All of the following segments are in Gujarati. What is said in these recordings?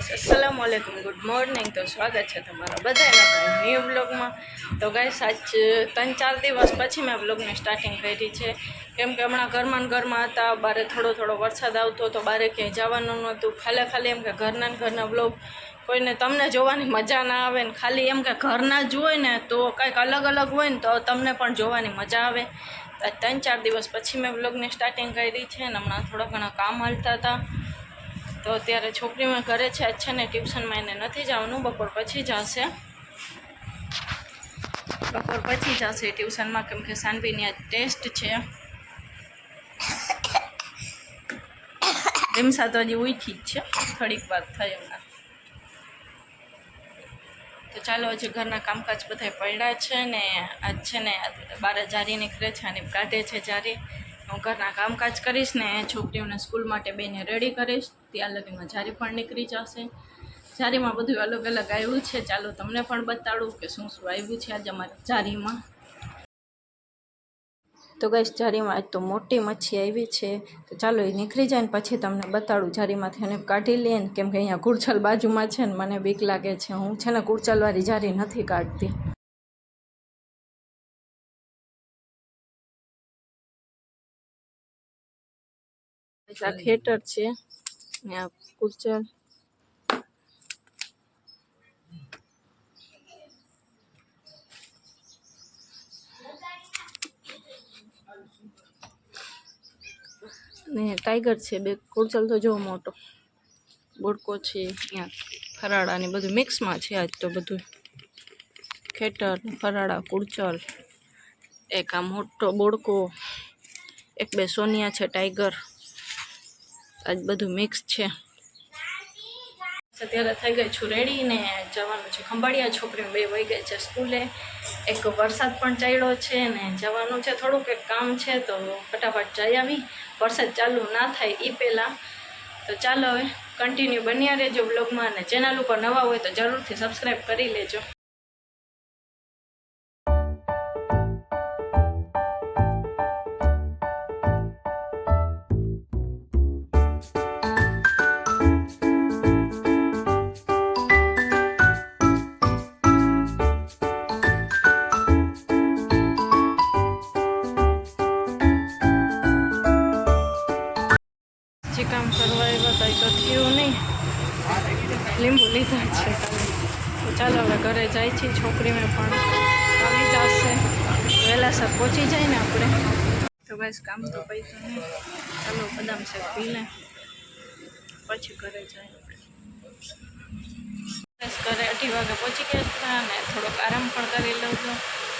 ગાઈસ અસલામ વાલેકુમ ગુડ મોર્નિંગ તો સ્વાગત છે તમારા બધાને ન્યૂ બ્લોગમાં તો ગાઈસ આજ ત્રણ ચાર દિવસ પછી મેં બ્લોગની સ્ટાર્ટિંગ કરી છે. કેમ કે હમણાં ઘરમાં ઘરમાં હતા, બારે થોડો થોડો વરસાદ આવતો તો બારે ક્યાંય જવાનું નહોતું. ખાલી ખાલી એમ કે ઘરના ઘરના બ્લોગ કોઈને તમને જોવાની મજા ના આવે ને ખાલી એમ કે ઘરના જ હોય ને તો કંઈક અલગ અલગ હોય ને તો તમને પણ જોવાની મજા આવે. ત્રણ ચાર દિવસ પછી મેં બ્લોગની સ્ટાર્ટિંગ કરી છે ને હમણાં થોડા ઘણા કામ હાલતા હતા. તો અત્યારે છોકરીમાં ઘરે છે છે ને ટ્યુશનમાં એને નથી જવાનું, બપોર પછી જશે. બપોર પછી જશે ટ્યુશનમાં, કેમ કે સાનવીની આ ટેસ્ટ છે. રીમસા તો હજી ઉઠી જ છે, થોડીક વાર થઈ એમના તો ચાલો, હજી ઘરના કામકાજ બધા પડ્યા છે ને, આજ છે ને બાર જારી નીકળે છે અને કાઢે છે જારી હું ઘરના કામકાજ કરીશ ને છોકરીઓને સ્કૂલ માટે બેને રેડી કરીશ. ત્યાં લગીમાં જારી પણ નીકળી જશે. જારીમાં બધું અલગ અલગ આવ્યું છે. ચાલો તમને પણ બતાડું કે શું શું આવ્યું છે આજે અમારી જારીમાં. તો ગઈશ જારીમાં આજ તો મોટી મચ્છી આવી છે. તો ચાલો એ નીકળી જાય ને પછી તમને બતાડું જારીમાંથી એને કાઢી લે ને કેમ કે અહીંયા ગુડચલ બાજુમાં છે ને મને બીક લાગે છે. હું છે ને ગુડચલવાળી જારી નથી કાઢતી. આ ખેતર છે ને આ કુરચલ ને ટાઈગર છે બે કુરચલ તો જો મોટો બોડકો છે અહીંયા ફરાળા ને બધું મિક્સમાં છે આજ તો બધું ખેતર ને ફરાળા કુરચલ એક આ મોટો બોડકો એક બે સોનિયા છે ટાઈગર આજ બધું મિક્સ છે. અત્યારે થઈ ગઈ છું રેડી ને જવાનું છે. ખંભાળિયા છોકરીઓ બે વહી ગઈ છે સ્કૂલે. એક વરસાદ પણ ચાલ્યો છે ને જવાનું છે. થોડુંક એક કામ છે તો ફટાફટ જઈ આવી. વરસાદ ચાલુ ના થાય એ પહેલાં. તો ચાલો હવે કન્ટિન્યુ બન્યા રહેજો બ્લોગમાં અને ચેનલ ઉપર નવા હોય તો જરૂરથી સબસ્ક્રાઈબ કરી લેજો. છે છોકરીને પણ આવી જશે. વહેલાસર પહોંચી જાય ને આપણે. તો બસ કામ તો પૈસા નહીં. ચાલો બદામ શેક પી લે. પછી ઘરે જાય ઘરે અઢી વાગે પહોંચી ગયા હતા અને થોડોક આરામ પણ કરી લઉં છું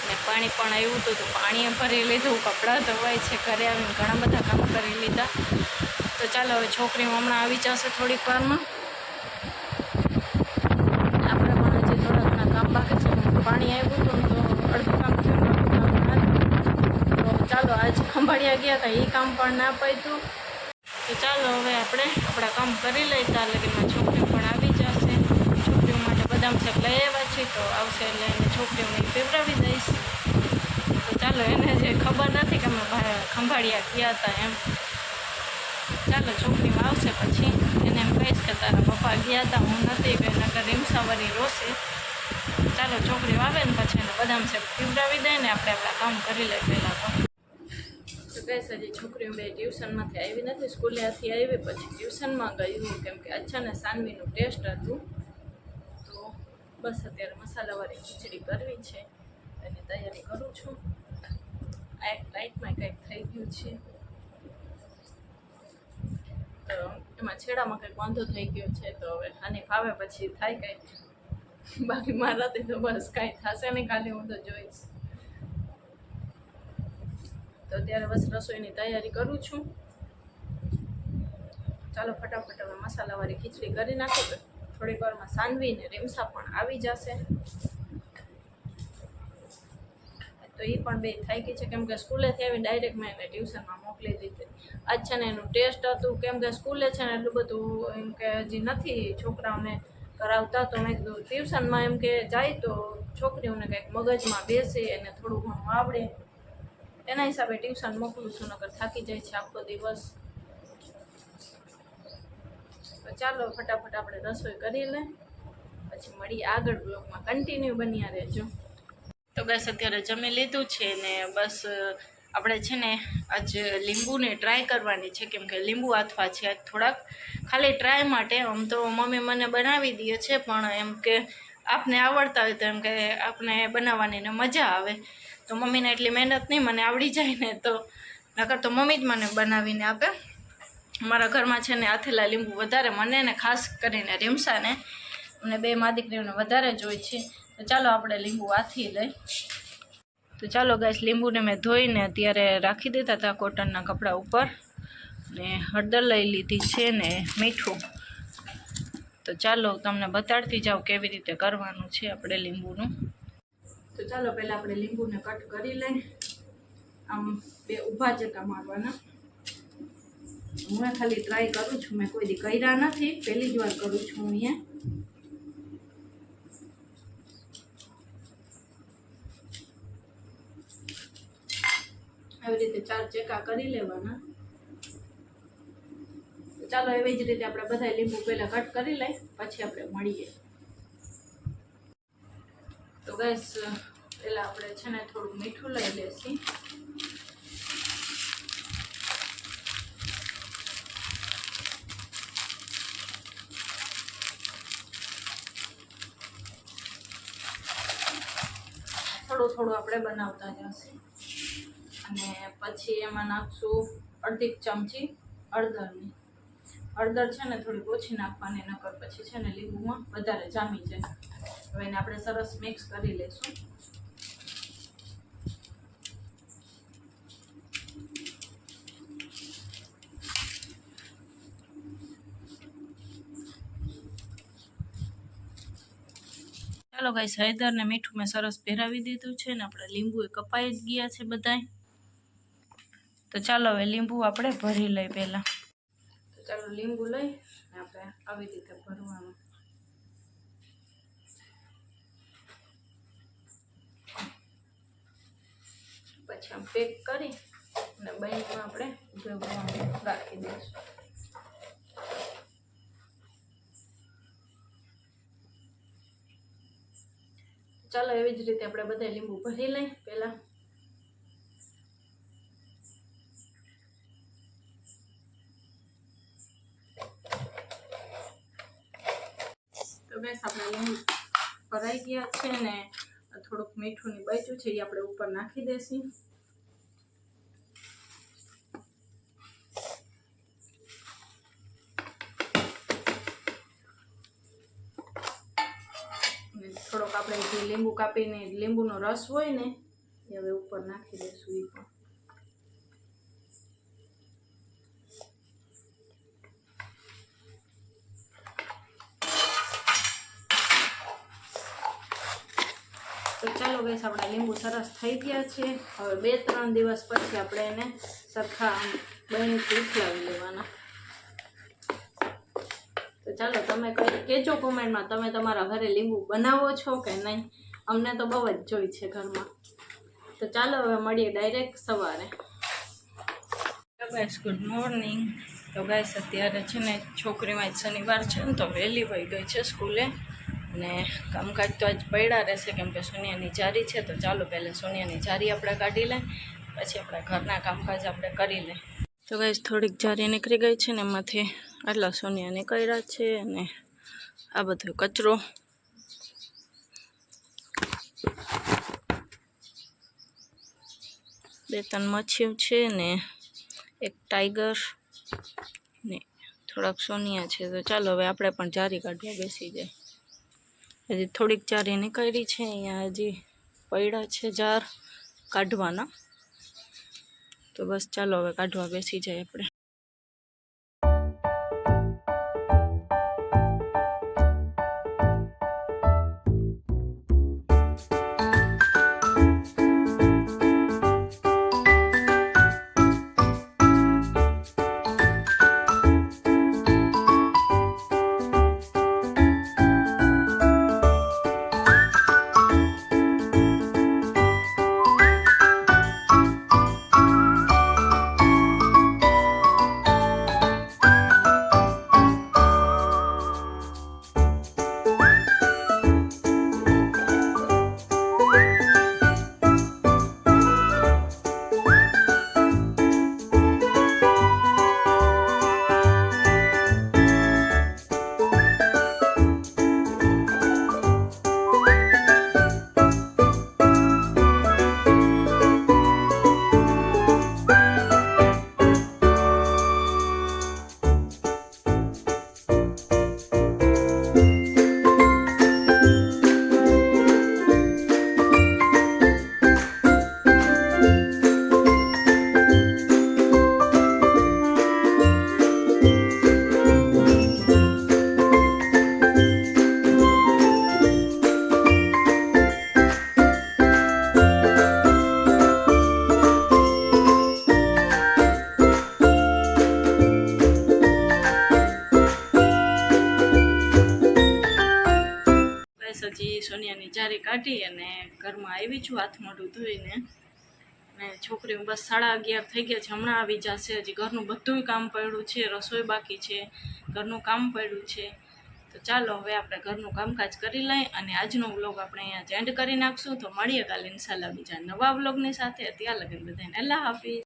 ને પાણી પણ આવ્યું હતું તો પાણીએ ભરી લીધું. કપડાં ધોવાય છે. ઘરે આવીને ઘણા બધા કામ કરી લીધા. તો ચાલો હવે છોકરી હમણાં આવી જશે થોડીક વારમાં આપણે પણ હજી થોડા ઘણા કામ બાકી છે પાણી આવ્યું હતું ને તો અડધું કામ થયું ને અડધું કામ ના થયું. તો આજ ખંભાળિયા ગયા હતા એ કામ પણ ના પત્યું તો ચાલો હવે આપણે આપણા કામ કરી લઈએ ત્યાં લગીમાં છોકરીઓ પણ આવી જશે. છોકરીઓ માટે બદામ શેક લઈ આવ્યા છીએ, તો આવશે એટલે એને છોકરીઓને પીવડાવી દઈશ. તો ચાલો એને જે ખબર નથી કે અમે ખંભાળિયા ગયા હતા એમ. ચાલો છોકરીઓ આવશે પછી એને એમ કહીશ કે તારા પપ્પા ગયા હતા હું નથી કે નગર રીમસાવાળી રોશે. ચાલો છોકરીઓ આવે ને પછી એને બદામ શેક પીવડાવી દે ને આપણે આપણા કામ કરી લઈએ પહેલાં તો. કહીશ હજી છોકરીઓ બે ટ્યુશનમાંથી આવી નથી સ્કૂલેથી આવી પછી ટ્યુશનમાં ગયું કેમ કે અચ્છા સાનવીનું ટેસ્ટ હતું. તો બસ અત્યારે મસાલાવાળી ખીચડી કરવી છે એની તૈયારી કરું છું. આ એક લાઇટમાં કંઈક થઈ ગયું છે. તો એમાં છેડામાં કંઈક વાંધો થઈ ગયો છે, તો હવે આને ફાવે પછી થાય કંઈક. બાકી મારાથી તો બસ કાંઈ થશે નહીં ખાલી હું તો જોઈશ. તો અત્યારે બસ રસોઈની તૈયારી કરું છું. ચાલો ફટાફટ હવે મસાલાવાળી ખીચડી કરી નાખો થોડીક વારમાં સાનવી ને રીમસા પણ આવી જશે. તો એ પણ બે થઈ ગઈ છે. કેમ કે સ્કૂલેથી આવી ડાયરેક્ટ મેં એને ટ્યુશનમાં મોકલી દીધી. આજ છે ને એનું ટેસ્ટ હતું. કેમ કે સ્કૂલે છે ને એટલું બધું એમ કે હજી નથી છોકરાઓને કરાવતા, તો મેં કીધું ટ્યુશનમાં એમ કે જાય તો છોકરીઓને કંઈક મગજમાં બેસે, એને થોડું ઘણું આવડે. એના હિસાબે ટ્યુશન મોકલું છું નગર થાકી જાય છે આખો દિવસ. ચાલો ફટાફટ આપણે રસોઈ કરી લે, પછી મળીએ આગળ બ્લોગમાં. કન્ટિન્યુ બન્યા રહેજો. તો બસ અત્યારે જમી લીધું છે ને બસ, આપણે છે ને આજ લીંબુને ટ્રાય કરવાની છે, કેમ કે લીંબુ આથવા છે આજ થોડાક. ખાલી ટ્રાય માટે, આમ તો મમ્મી મને બનાવી દે છે, પણ એમ કે આપને આવડતા હોય તો એમ કે આપને બનાવવાની ને મજા આવે. તો મમ્મીને એટલી મહેનત નહીં, મને આવડી જાય ને તો. નકર તો મમ્મી જ મને બનાવીને આપે. મારા ઘરમાં છે ને આથેલા લીંબુ વધારે મને ને ખાસ કરીને રીમસાને. અને બે મા દીકરીઓને વધારે જોઈ છે. તો ચાલો આપણે લીંબુ આથી લઈ. તો ચાલો ગાઈસ, લીંબુને મેં ધોઈને અત્યારે રાખી દીધા હતા કોટનના કપડા ઉપર. ને હળદર લઈ લીધી છે ને મીઠું. તો ચાલો તમને બતાડતી જાઉં કેવી રીતે કરવાનું છે આપણે લીંબુનું. તો ચાલો પહેલાં આપણે લીંબુને કટ કરી લઈ. આમ બે ઊભા જતા મારવાના. હું ખાલી ટ્રાય કરું છું, મેં કોઈ દી કર્યા નથી. પહેલી જ વાર કરું છું અહીંયા. આવી રીતે ચાર ચેકા કરી લેવાના. ચાલો એવી જ રીતે આપણે બધા લીંબુ પહેલાં કટ કરી લઈ, પછી આપણે મળીએ. તો ગેસ પહેલાં આપણે છે ને થોડું મીઠું લઈ લેશી. થોડું થોડું આપણે બનાવતા જશે અને પછી એમાં નાખશું અડધી ચમચી હળદરની. હળદર છે ને થોડીક ઓછી નાખવાની, નકર પછી છે ને લીંબુમાં વધારે જામી જાય. હવે એને આપણે સરસ મિક્સ કરી લઈશું. ચાલો ગાઈસ હળદર ને મીઠું મેં સરસ ભેરાવી દીધું છે ને, આપણે લીંબુ એ કપાઈ જ ગયા છે બધાય. તો ચાલો હવે લીંબુ આપણે ભરી લઈ પહેલાં. ચાલો લીંબુ લઈ અને આપણે આવી રીતે ભરવાનું. પછી આમ પેક કરી અને બહેનમાં આપણે ભરવાનું રાખી દઈશું. ચાલો એવી જ રીતે આપણે બધા લીંબુ ભરી લઈ પહેલાં ગયા છે ને, થોડુંક મીઠું ની બચ્યું છે એ આપણે ઉપર નાખી દેશું. થોડોક આપણે જે લીંબુ કાપીને, લીંબુનો રસ હોય ને, એ હવે ઉપર નાખી દઈશું એ પણ. તો આપણા લીંબુ સરસ થઈ ગયા છે. હવે બે ત્રણ દિવસ પછી આપણે એને સરખા બહેનથી બહેણીથી લેવાના. તો ચાલો, તમે કઈ કહેજો કોમેન્ટમાં, તમે તમારા ઘરે લીંબુ બનાવો છો કે નહીં? અમને તો બહુ જ જોઈ છે ઘરમાં. તો ચાલો, હવે મળીએ ડાયરેક્ટ સવારે. ગુડ મોર્નિંગ તો ગાઈસ અત્યારે છે ને છોકરીમાં શનિવાર છે ને, તો વહેલી વહી ગઈ છે સ્કૂલે. અને કામકાજ તો આજ પડ્યા રહેશે, કેમ કે સોનિયાની જારી છે, તો ચાલો પહેલાં સોનિયાની જારી આપણે કાઢી લઈએ, પછી આપણા ઘરના કામકાજ આપણે કરી લઈએ. તો ગાઈસ થોડીક જારી નીકળી ગઈ છે ને એમાંથી આટલા સોનિયા નીકળ્યા છે અને આ બધો કચરો. બે ત્રણ મચ્છીઓ છે ને એક ટાઈગર ને થોડાક સોનિયા છે, તો ચાલો હવે આપણે પણ જારી કાઢવા બેસી જાય. હજી થોડીક જારી નીકળી છે, અહીંયા હજી પડ્યા છે જાર કાઢવાના. તો બસ ચાલો હવે કાઢવા બેસી જાય આપણે. હજી સોનિયાની ચારી કાઢી અને ઘરમાં આવી છું હાથ મોઢું ધોઈને અને છોકરીઓ બસ સાડા અગિયાર થઈ ગયા છે. હમણાં આવી જશે. હજી ઘરનું બધું કામ પડ્યું છે. રસોઈ બાકી છે. ઘરનું કામ પડ્યું છે. તો ચાલો હવે આપણે ઘરનું કામકાજ કરી લઈએ અને આજનો વ્લોગ આપણે અહીંયા જ એન્ડ કરી નાખશું. તો મળીએ કાલે ઇન્શાલ્લાહ બીજા નવા વ્લોગની સાથે. ત્યાં લગન બધાને અલ્લાહ હાફિઝ.